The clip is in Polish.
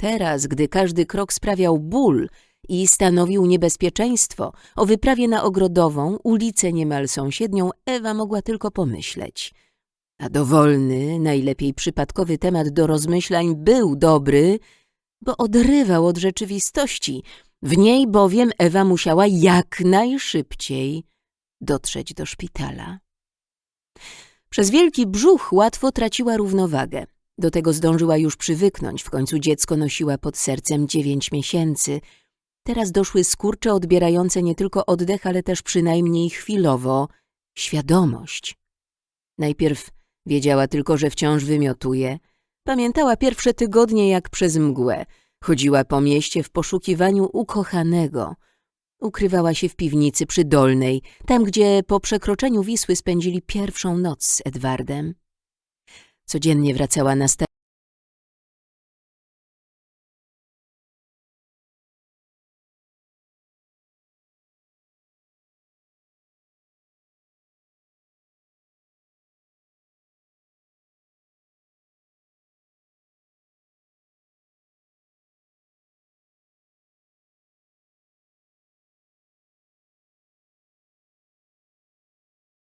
Teraz, gdy każdy krok sprawiał ból i stanowił niebezpieczeństwo, o wyprawie na Ogrodową, ulicę niemal sąsiednią, Ewa mogła tylko pomyśleć. A dowolny, najlepiej przypadkowy temat do rozmyślań był dobry, bo odrywał od rzeczywistości. W niej bowiem Ewa musiała jak najszybciej dotrzeć do szpitala. Przez wielki brzuch łatwo traciła równowagę. Do tego zdążyła już przywyknąć, w końcu dziecko nosiła pod sercem dziewięć miesięcy. Teraz doszły skurcze odbierające nie tylko oddech, ale też przynajmniej chwilowo świadomość. Najpierw wiedziała tylko, że wciąż wymiotuje. Pamiętała pierwsze tygodnie jak przez mgłę. Chodziła po mieście w poszukiwaniu ukochanego. Ukrywała się w piwnicy przy Dolnej, tam gdzie po przekroczeniu Wisły spędzili pierwszą noc z Edwardem. Codziennie wracała na stację